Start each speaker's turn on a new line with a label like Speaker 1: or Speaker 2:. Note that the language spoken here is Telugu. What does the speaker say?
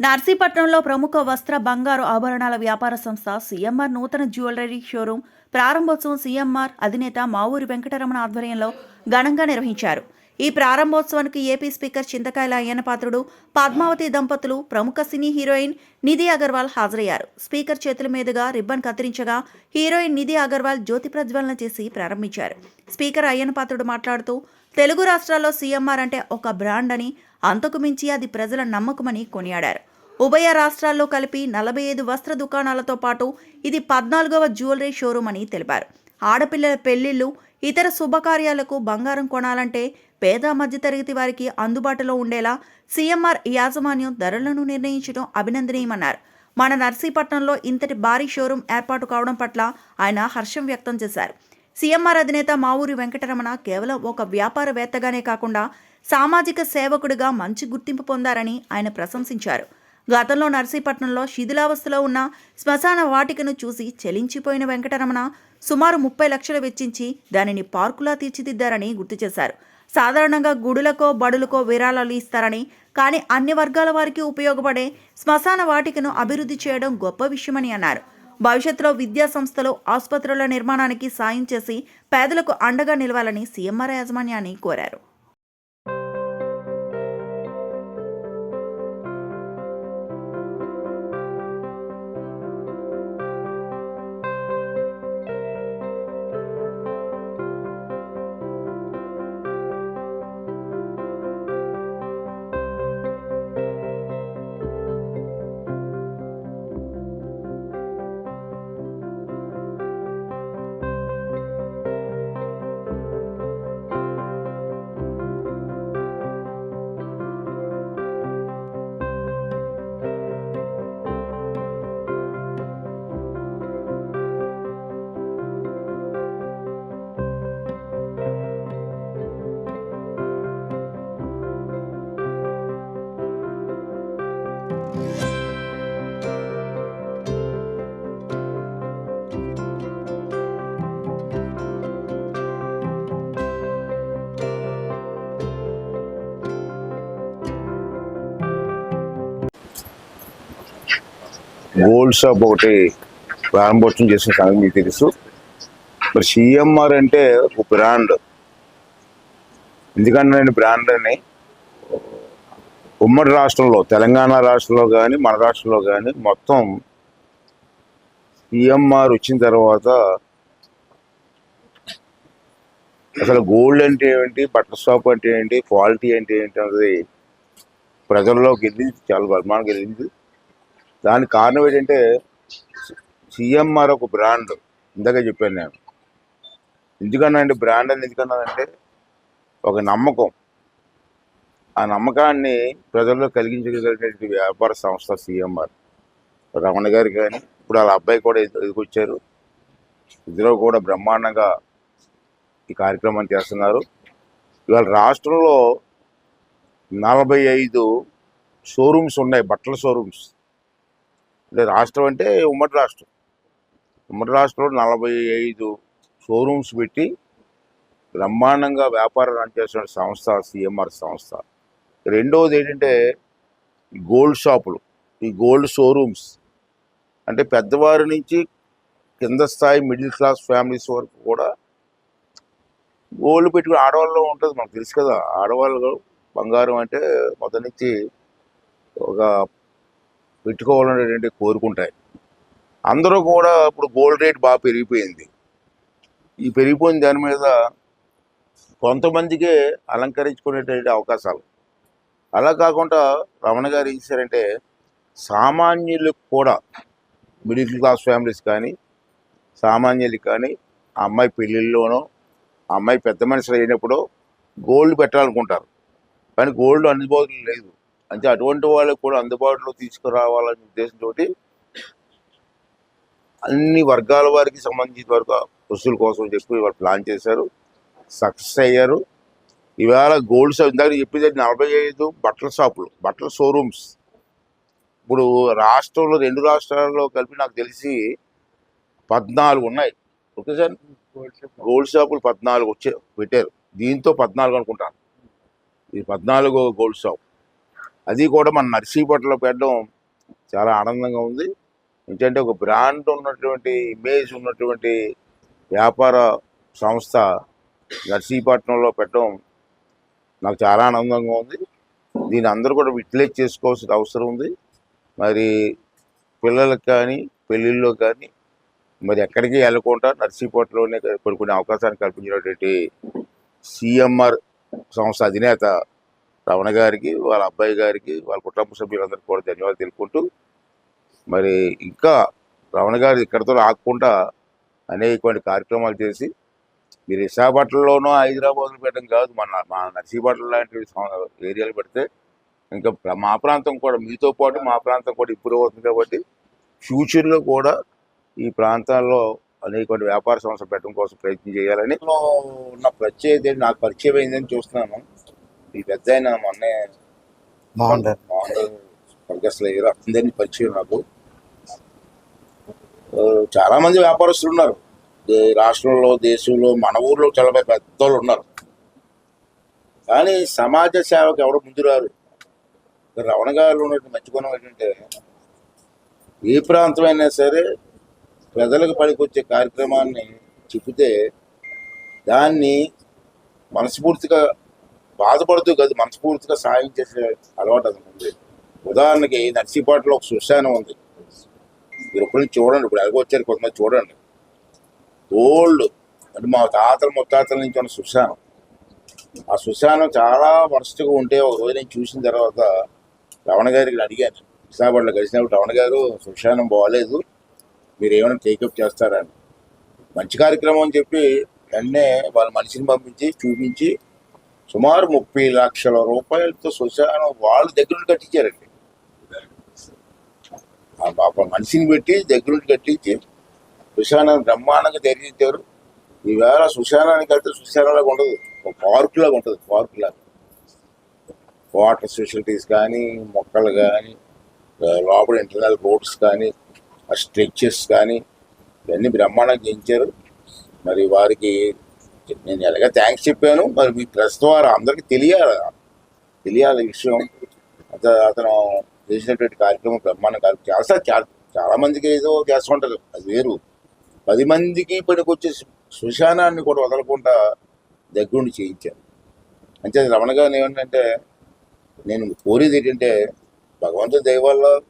Speaker 1: నర్సీపట్నంలో ప్రముఖ వస్త్ర బంగారు ఆభరణాల వ్యాపార సంస్థ సీఎంఆర్ నూతన జ్యువెలరీ షోరూం ప్రారంభోత్సవం సీఎంఆర్ అధినేత మావూరి వెంకటరమణ ఆధ్వర్యంలో ఘనంగా నిర్వహించారు. ఈ ప్రారంభోత్సవానికి ఏపీ స్పీకర్ చింతకాయల అయ్యన్నపాత్రుడు పద్మావతి దంపతులు ప్రముఖ సినీ హీరోయిన్ నిధి అగర్వాల్ హాజరయ్యారు. స్పీకర్ చేతుల మీదుగా రిబ్బన్ కత్తిరించగా హీరోయిన్ నిధి అగర్వాల్ జ్యోతి ప్రజ్వలన చేసి ప్రారంభించారు. స్పీకర్ అయ్యన్నపాత్రుడు మాట్లాడుతూ తెలుగు రాష్ట్రాల్లో సీఎంఆర్ అంటే ఒక బ్రాండ్ అని అంతకు మించి అది ప్రజల నమ్మకమని కొనియాడారు. ఉభయ రాష్ట్రాల్లో కలిపి నలభై ఐదు వస్త్ర దుకాణాలతో పాటు ఇది పద్నాలుగవ జ్యువెలరీ షోరూమ్ అని తెలిపారు. ఆడపిల్లల పెళ్ళిళ్ళు ఇతర శుభకార్యాలకు బంగారం కొనాలంటే పేద మధ్యతరగతి వారికి అందుబాటులో ఉండేలా సీఎంఆర్ యాజమాన్యం ధరలను నిర్ణయించడం అభినందనీయమన్నారు. మన నర్సీపట్నంలో ఇంతటి భారీ షోరూం ఏర్పాటు కావడం పట్ల ఆయన హర్షం వ్యక్తం చేశారు. సీఎంఆర్ అధినేత మావూరి వెంకటరమణ కేవలం ఒక వ్యాపారవేత్తగానే కాకుండా సామాజిక సేవకుడిగా మంచి గుర్తింపు పొందారని ఆయన ప్రశంసించారు. గతంలో నర్సీపట్నంలో శిథిలావస్థలో ఉన్న శ్మశాన వాటికను చూసి చెలించిపోయిన వెంకటరమణ సుమారు ముప్పై లక్షలు వెచ్చించి దానిని పార్కులా తీర్చిదిద్దారని గుర్తు చేశారు. సాధారణంగా గుడులకో బడులకో విరాళాలు ఇస్తారని కానీ అన్ని వర్గాల వారికి ఉపయోగపడే శ్మశాన వాటికను అభివృద్ధి చేయడం గొప్ప విషయమని అన్నారు. భవిష్యత్తులో విద్యా సంస్థలు ఆసుపత్రుల నిర్మాణానికి సాయం చేసి పేదలకు అండగా నిలవాలని సీఎంఆర్ యాజమాన్యాన్ని కోరారు.
Speaker 2: గోల్డ్ షాప్ ఒకటి ప్రారంభోత్సవం చేసిన సంగతి మీకు తెలుసు. మరి సిఎంఆర్ అంటే ఒక బ్రాండ్. ఎందుకంటే నేను బ్రాండ్ అని ఉమ్మడి రాష్ట్రంలో తెలంగాణ రాష్ట్రంలో కానీ మన రాష్ట్రంలో కానీ మొత్తం సిఎంఆర్ వచ్చిన తర్వాత అసలు గోల్డ్ అంటే ఏంటి బట్టల షాప్ అంటే ఏంటి క్వాలిటీ అంటే ఏంటి అనేది ప్రజల్లోకి వెళ్ళింది చాలా బలమానికి వెళ్ళింది దానికి కారణం ఏంటంటే సిఎంఆర్ ఒక బ్రాండ్. ఇందాక చెప్పాను నేను. ఎందుకన్నానంటే బ్రాండ్ అని ఎందుకన్నానంటే ఒక నమ్మకం. ఆ నమ్మకాన్ని ప్రజల్లో కలిగించగలిగినటువంటి వ్యాపార సంస్థ సిఎంఆర్ రమణ గారు కానీ ఇప్పుడు వాళ్ళ అబ్బాయి కూడా ఎదుకొచ్చారు ఇద్దరు కూడా బ్రహ్మాండంగా ఈ కార్యక్రమాన్ని చేస్తున్నారు. ఇవాళ రాష్ట్రంలో నలభై ఐదు షోరూమ్స్ ఉన్నాయి బట్టల షోరూమ్స్. రాష్ట్రం అంటే ఉమ్మడి రాష్ట్రం. ఉమ్మడి రాష్ట్రంలో నలభై ఐదు షోరూమ్స్ పెట్టి బ్రహ్మాండంగా వ్యాపారం రన్ చేస్తున్న సంస్థ సిఎంఆర్ సంస్థ. రెండవది ఏంటంటే గోల్డ్ షాపులు ఈ గోల్డ్ షోరూమ్స్. అంటే పెద్దవారి నుంచి కింద స్థాయి మిడిల్ క్లాస్ ఫ్యామిలీస్ వరకు కూడా గోల్డ్ పెట్టుకుని ఆడవాళ్ళలో ఉంటుంది మనకు తెలుసు కదా. ఆడవాళ్ళు బంగారం అంటే మొదటి నుంచి ఒక పెట్టుకోవాలనేటువంటి కోరుకుంటాయి. అందరూ కూడా ఇప్పుడు గోల్డ్ రేట్ బాగా పెరిగిపోయింది. ఈ పెరిగిపోయిన దాని మీద కొంతమందికే అలంకరించుకునేటువంటి అవకాశాలు. అలా కాకుండా రమణ గారు ఏం చేశారంటే సామాన్యులకు కూడా మిడిల్ క్లాస్ ఫ్యామిలీస్ కానీ సామాన్యులు కానీ ఆ అమ్మాయి పెళ్ళిళ్ళలోనో అమ్మాయి పెద్ద మనుషులు అయినప్పుడు గోల్డ్ పెట్టాలనుకుంటారు. కానీ గోల్డ్ అందుబాటులో లేదు. అంటే అటువంటి వాళ్ళకి కూడా అందుబాటులో తీసుకురావాలనే ఉద్దేశంతో అన్ని వర్గాల వారికి సంబంధించిన వరకు వస్తువుల కోసం చెప్పి వాళ్ళు ప్లాన్ చేశారు. సక్సెస్ అయ్యారు. ఇవాళ గోల్డ్ షాప్ ఇందాక చెప్పేది నలభై ఐదు బట్టల షాపులు బట్టల షోరూమ్స్. ఇప్పుడు రాష్ట్రంలో రెండు రాష్ట్రాల్లో కలిపి నాకు తెలిసి పద్నాలుగు ఉన్నాయి. Okay sir? గోల్డ్ షాపులు పద్నాలుగు వచ్చే పెట్టారు. దీంతో పద్నాలుగు అనుకుంటాను. ఇది పద్నాలుగో గోల్డ్ షాప్. అది కూడా మన నర్సీపట్నలో పెట్టడం చాలా ఆనందంగా ఉంది. ఏంటంటే ఒక బ్రాండ్ ఉన్నటువంటి ఇమేజ్ ఉన్నటువంటి వ్యాపార సంస్థ నర్సీపట్నంలో పెట్టడం నాకు చాలా ఆనందంగా ఉంది. దీని అందరూ కూడా యూటిలైజ్ చేసుకోవాల్సిన అవసరం ఉంది. మరి పిల్లలకు కానీ పెళ్ళిళ్ళలో కానీ మరి ఎక్కడికి వెళ్ళకుండా నర్సీపట్నంలోనే కొన్ని కొన్ని అవకాశాన్ని కల్పించినటువంటి సిఎంఆర్ సంస్థ అధినేత రమణ గారికి వాళ్ళ అబ్బాయి గారికి వాళ్ళ కుటుంబ సభ్యులందరికీ కూడా ధన్యవాదాలు తెలుపుకుంటూ మరి ఇంకా రమణ గారు ఇక్కడితో ఆగకుండా అనేకమైన కార్యక్రమాలు చేసి మీరు విశాఖపట్నంలోనూ హైదరాబాద్లో పెట్టడం కాదు మన మా నర్సీపట్నం లాంటి సం- ఏరియాలు పెడితే ఇంకా మా ప్రాంతం కూడా మీతో పాటు మా ప్రాంతం కూడా ఇంప్రూవ్ అవుతుంది కాబట్టి ఫ్యూచర్లో కూడా ఈ ప్రాంతాల్లో అనేక వ్యాపార సంస్థలు పెట్టడం కోసం ప్రయత్నం చేయాలని నా ఉన్న ప్రత్యేకత నాకు పరిచయం అయిందని చూస్తున్నాను. ఈ పెద్ద ఆయన మొన్నే అయ్యారు అందరినీ పరిచయం నాకు. చాలా మంది వ్యాపారస్తులు ఉన్నారు. రాష్ట్రంలో దేశంలో మన ఊర్లో చాలా పెద్ద వాళ్ళు ఉన్నారు. కానీ సమాజ సేవకు ఎవరు ముందు రారు. రమణ గారు ఉన్నటువంటి మంచి గుణం ఏంటంటే ఏ ప్రాంతమైనా సరే ప్రజలకు పనికొచ్చే కార్యక్రమాన్ని చెబితే దాన్ని మనస్ఫూర్తిగా బాధపడుతూ కాదు మనస్ఫూర్తిగా సాయం చేసే అలవాటు అది ఉంది. ఉదాహరణకి నర్సీపాటలో ఒక శ్మశానం ఉంది. మీరు ఎప్పుడు చూడండి ఇప్పుడు ఎలాగో వచ్చారు కొంతమంది చూడండి. ఓల్డ్ అంటే మా తాతల ముత్తాతల నుంచి ఉన్న శ్మశానం ఆ శ్మశానం చాలా వరస్ట్గా ఉంటే ఒక రోజు నేను చూసిన తర్వాత రమణ గారికి అడిగాను విశాఖపట్నంలో కలిసినప్పుడు రమణ గారు శ్మశానం బాగాలేదు మీరు ఏమైనా టేకప్ చేస్తారని మంచి కార్యక్రమం అని చెప్పి వెంటనే వాళ్ళ మనిషిని పంపించి చూపించి సుమారు ముప్పై లక్షల రూపాయలతో శ్మశానం వాళ్ళ దగ్గర నుండి కట్టించారండి. ఆ పాప మనిషిని పెట్టి దగ్గర నుండి కట్టించి శ్మశానం బ్రహ్మాండంగా తెరిచారు ఈవేళ శ్మశానానికి వెళ్తే శ్మశానంలాగా ఉండదు. ఒక పార్క్ లాగా ఉంటుంది పార్క్ లాగా. వాటర్ ఫెసిలిటీస్ కానీ మొక్కలు కానీ లోపల ఇంటర్నల్ రోడ్స్ కానీ ఆ స్ట్రెచెస్ కానీ ఇవన్నీ బ్రహ్మాండంగా చేయించారు. మరి వారికి నేను ఎలాగ థ్యాంక్స్ చెప్పాను మరి మీ ప్రెస్ ద్వారా అందరికీ తెలియాలి తెలియాలి విషయం. అతను చేసినటువంటి కార్యక్రమం బ్రహ్మాండ కార్యక్రమం చాలా చాలా చాలా మందికి ఏదో చేస్తుంటారు అది వేరు. పది మందికి పనికొచ్చే శ్మశానాన్ని కూడా వదలకుండా దగ్గరుండి చేయించాను అంటే రమణ గారు ఏమంటే నేను కోరేది ఏంటంటే భగవంతుడి దయ వల్ల